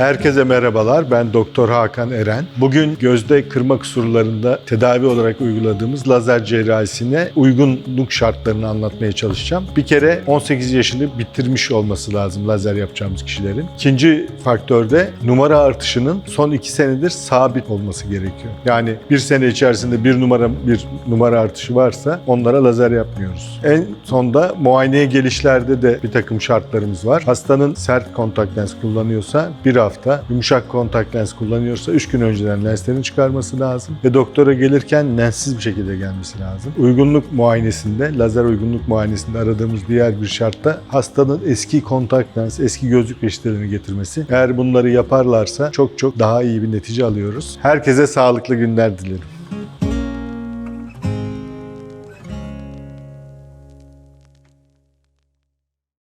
Herkese merhabalar. Ben Doktor Hakan Eren. Bugün gözde kırma kusurlarında tedavi olarak uyguladığımız lazer cerrahisine uygunluk şartlarını anlatmaya çalışacağım. Bir kere 18 yaşını bitirmiş olması lazım lazer yapacağımız kişilerin. İkinci faktör de numara artışının son 2 senedir sabit olması gerekiyor. Yani bir sene içerisinde bir numara bir numara artışı varsa onlara lazer yapmıyoruz. En sonda muayeneye gelişlerde de bir takım şartlarımız var. Hastanın sert kontak lens kullanıyorsa bir hafta, yumuşak kontak lens kullanıyorsa 3 gün önceden lenslerini çıkarması lazım ve doktora gelirken lenssiz bir şekilde gelmesi lazım. Uygunluk muayenesinde, lazer uygunluk muayenesinde aradığımız diğer bir şart da hastanın eski kontak lens, eski gözlük reçetelerini getirmesi. Eğer bunları yaparlarsa çok çok daha iyi bir netice alıyoruz. Herkese sağlıklı günler dilerim.